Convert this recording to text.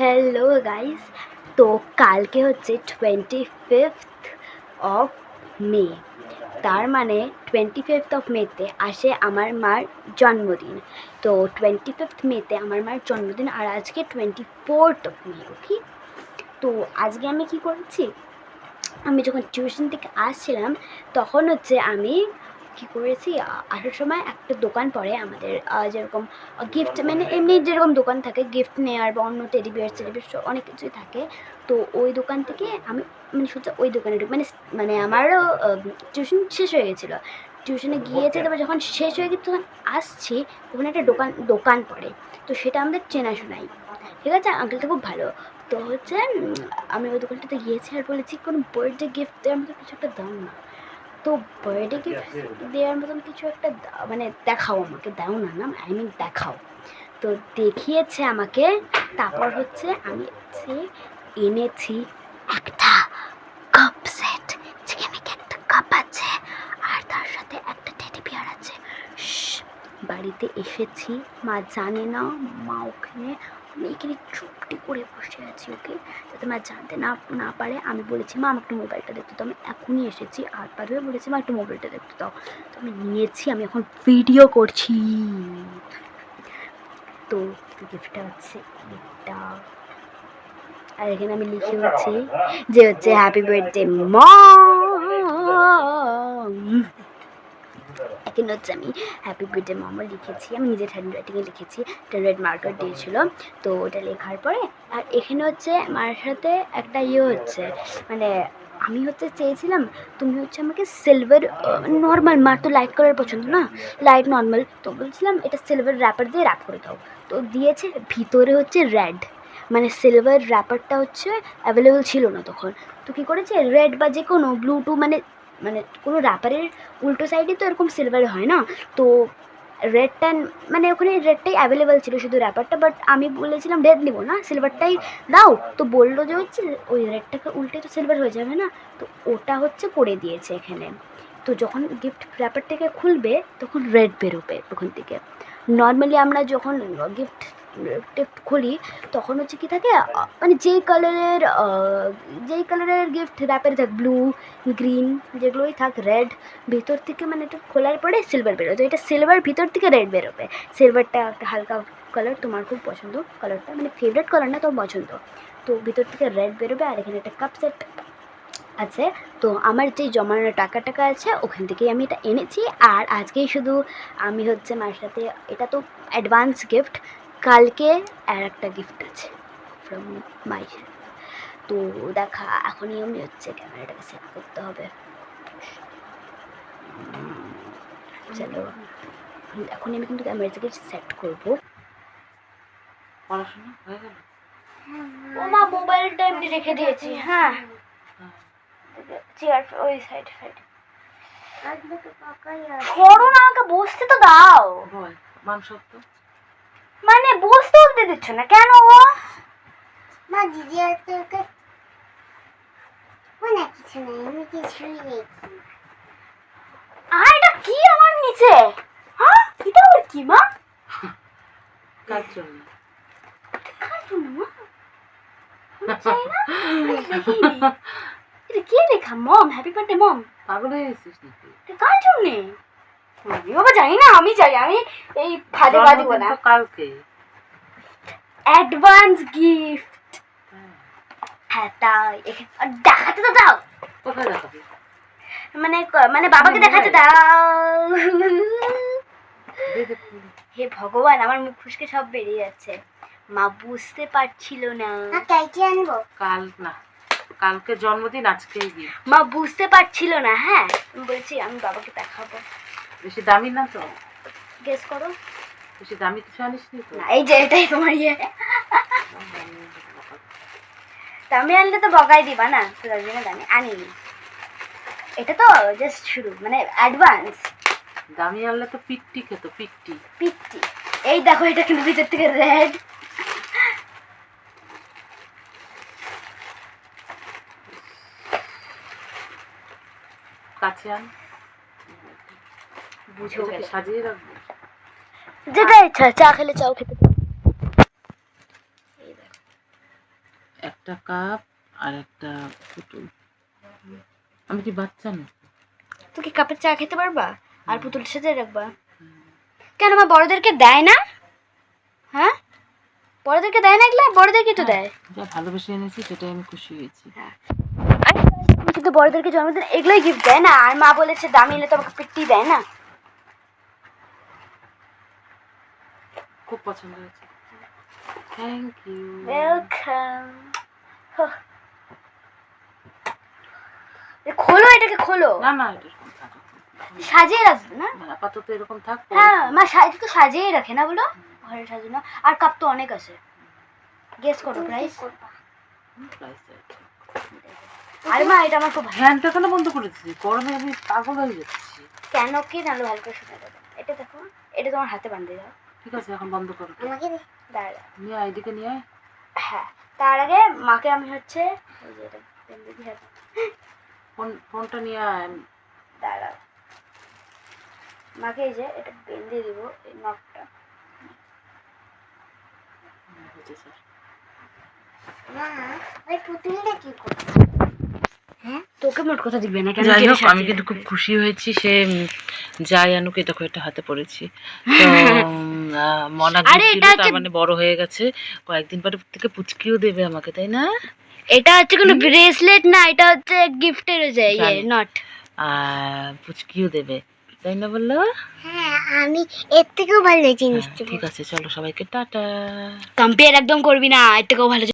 Hello guys তো কালকে হচ্ছে টোয়েন্টি ফিফথ অফ মে তার মানে টোয়েন্টি ফিফথ অফ মেতে আসে আমার মার জন্মদিন। তো টোয়েন্টি ফিফথ মেতে আমার মার জন্মদিন আর আজকে twenty fourth of May okay তো আজকে আমি কি করেছি? আমি যখন টিউশন থেকে আসছিলাম, তখন হচ্ছে আমি কি করেছি? আসার সময় একটা দোকান পড়ে আমাদের যেরকম গিফট মানে এমনি যেরকম দোকান থাকে গিফট নেওয়ার বা অন্য টেডি বিয়ার টেডি বিয়ার অনেক কিছুই থাকে। তো ওই দোকান থেকে আমি মানে শুধু ওই দোকানে মানে মানে আমারও টিউশন শেষ হয়ে গেছিল। টিউশনে গিয়েছে তারপর যখন শেষ হয়ে গেছে তখন আসছি ওখানে একটা দোকান দোকান পড়ে। তো সেটা আমাদের চেনাশোনাই ঠিক আছে আঙ্কেলটা খুব ভালো। তো হচ্ছে আমি ওই দোকানটাতে গিয়েছি আর বলেছি কোনো বার্থডে গিফট দেওয়ার মতো কিছু একটা দাম না। তো বার্থডে দেওয়ার মতন কিছু একটা মানে দেখাও আমাকে, দাও না না আই মিন দেখাও। তো দেখিয়েছে আমাকে, তারপর হচ্ছে আমি হচ্ছে এনেছি একটা কাপ সেট যেখানে একটা কাপ আছে, আর তার সাথে একটা টেডি বিয়ার আছে। বাড়িতে এসেছি, মা জানে না, মা ওখানে আমি এখানে চুপটি করে বসে আছি, ওকে? যাতে মা জানতে না না পারে, আমি বলেছি, মা, আমাকে একটু মোবাইলটা দেখতে তো আমি এখনই এসেছি, আর পারবে বলেছি, মা, একটু মোবাইলটা দেখতে দাও। তো আমি নিয়েছি, আমি এখন ভিডিও করছি। তো গিফটটা হচ্ছে এটা। আর এখানে আমি লিখে হচ্ছে যে হচ্ছে হ্যাপি বার্থডে মম এখানে হচ্ছে আমি হ্যাপি বার্থডে মামা লিখেছি আমি নিজের হ্যান্ড রাইটিংয়ে লিখেছি একটা রেড মার্কার দিয়েছিল তো ওটা লেখার পরে আর এখানে হচ্ছে মার সাথে একটা ইয়ে হচ্ছে মানে আমি হচ্ছে চেয়েছিলাম তুমি হচ্ছে আমাকে সিলভার নর্মাল মার তো লাইট কালার পছন্দ না লাইট নর্মাল তো বলছিলাম এটা সিলভার র্যাপার দিয়ে র্যাপ করে দাও তো দিয়েছে ভিতরে হচ্ছে রেড মানে সিলভার র্যাপারটা হচ্ছে অ্যাভেলেবেল ছিল না তখন তো কী করেছে? রেড বা যে কোনো ব্লু টু মানে মানে কোনো র্যাপারের উল্টো সাইডে তো এরকম সিলভার হয় না। তো রেডটা মানে ওখানে রেডটাই অ্যাভেলেবেল ছিল শুধু র্যাপারটা বাট আমি বলেছিলাম রেড নিবো না সিলভারটাই দাও। তো বলল যে হচ্ছে ওই রেডটাকে উল্টে তো সিলভার হয়ে যাবে না। তো ওটা হচ্ছে করে দিয়েছে এখানে। তো যখন গিফট র্যাপারটাকে খুলবে, তখন রেড বেরোবে ওখান থেকে। নর্মালি আমরা যখন গিফট টিফট খুলি, তখন হচ্ছে কি থাকে মানে যেই কালারের যেই কালারের গিফট র্যাপের থাক ব্লু গ্রিন যেগুলোই থাক রেড ভিতর থেকে মানে একটু খোলার পরে সিলভার বেরোয়। তো এটা সিলভার ভিতর থেকে রেড বেরোবে। সিলভারটা একটা হালকা কালার তোমার খুব পছন্দ কালারটা মানে ফেভারিট কালার না, তোমার পছন্দ। তো ভিতর থেকে রেড বেরোবে আর এখানে একটা কাপ সেট আছে। তো আমার যে জমানো টাকা টাকা আছে, ওখান থেকেই আমি এটা এনেছি। আর আজকেই শুধু আমি হচ্ছে মার সাথে, এটা তো অ্যাডভান্স গিফট কালকে আর একটা গিফট আছে ফ্রম মাই তো দেখা এখনই আমি হচ্ছে ক্যামেরাটাকে সেট করতে হবে। চলো। এখন আমি কিন্তু ক্যামেরাটাকে সেট করব। পড়াশোনা হয়ে গেল? ও মা মোবাইলটা এমনি রেখে দিয়েছি হ্যাঁ। চেয়ার ওই সাইড সাইড করো না আমাকে বসতে তো দাও। বল মানসত্ব মানে উঠতে দিচ্ছ না? কেন ও মা দিদি আর তোকে না কিছু নেই আমি কিছুই দেখি আর এটা কি আমার নিচে? হ্যাঁ? এটা আবার কি মা? মা। এটা কে লেখা? Mom happy birthday mom. পাগল হয়ে গেছিস নাকি? এটা কার জন্যে? আমি বাবা জানি না আমি যাই আমি এই ফাঁদে পা দিব না। কালকে। Advance gift. হ্যাঁ। হ্যাঁ তাই দেখাতে তো দাও। মানে মানে বাবাকে দেখাতে দাও। দে দে ফুল। হে ভগবান আমার মুখ ফুসকে সব বেরিয়ে যাচ্ছে। মা বুঝতে পারছিল না। আনব? কাল না। কালকে জন্মদিন আজকে মা বুঝতে পারছিল না হ্যাঁ। বলছি আমি বাবাকে দেখাবো। বেশি দামি না তো? গেস করো। বেশি দামি কিছু আনিস নি না এই যে এটাই তোমার ইয়ে। আমি আনলে তো বকাই দিবা না তো তার জন্য জানি আনিনি। এটা তো জাস্ট শুরু মানে অ্যাডভান্স দামি আনলে তো পিট্টি খেত পিট্টি। পিট্টি। এই দেখো এটা কিন্তু ভিতর থেকে রেড কাছে আন। বুঝো সাজিয়ে রাখব? যেটা ইচ্ছা চা খেলে চাও খেতে একটা কাপ আর একটা পুতুল। আমি কি বাচ্চা না তুই কি কাপের চা খেতে পারবা? আর পুতুল সাথে রাখবা। কেন মা বড়দেরকে দেয় না? হ্যাঁ? বড়দেরকে দেয় না এগুলা বড়দেরকে তো দেয়। যা ভালোবেসে এনেছি সেটাই আমি খুশি হয়েছি। আরে কিন্তু বড়দেরকে জন্মদিন এগুলোই গিফট দেয় না। আর মা বলেছে দামি এলে তো আমাকে পেট্টি দেয় না। খুব পছন্দ হয়েছে। থ্যাংক ইউ ওয়েলকাম খোলো এটাকে খোলো। না না এটা সাজিয়ে রাখবে না? না, আপাতত এরকম থাক হ্যাঁ মা সাজিয়ে তো সাজিয়েই রাখে না বলো? ঘরে সাজানো আর কাপ তো অনেক আছে। গেস করো প্রাইস আরে মা এটা আমার খুব ভালো ফ্যানটা কেন বন্ধ করে দিচ্ছি গরমে আমি পাগল হয়ে যাচ্ছি। কেন? কি নাহলে ভালো করে শুনে দেবে? এটা দেখো। এটা তোমার হাতে বাঁধে দাও। ঠিক আছে এখন বন্ধ করো আমাকে দে। দাঁড়া নিয়ে আয়, এদিকে নিয়ে আয়। হ্যাঁ তার আগে মাকে আমি হচ্ছে এই ফোন ফোনটা নিয়ে আয় আমি- দাঁড়া মাকে এই যে এটা বেঁধে দিব এই নখটা স্যার। মা ওই পুতুলটা কি করছে তোকে মোট কথা দিবে না কেন? যাই এটা হোক আমি কিন্তু খুব খুশি হয়েছি সে যাই আনুক এটা হাতে পড়েছি। তো মনা আরে এটা তার হচ্ছে- মানে বড় হয়ে গেছে। কয়েকদিন পরে থেকে পুচকিও দেবে আমাকে তাই না? এটা হচ্ছে কোনো ব্রেসলেট না এটা হচ্ছে গিফটের যে ইয়ে নট পুচকিও দেবে তাই না বলল? হ্যাঁ আমি এর থেকেও ভালো জিনিস হ্যাঁ, ঠিক আছে চলো সবাইকে টাটা। কম্পেয়ার একদম করবি না এর থেকেও ভালো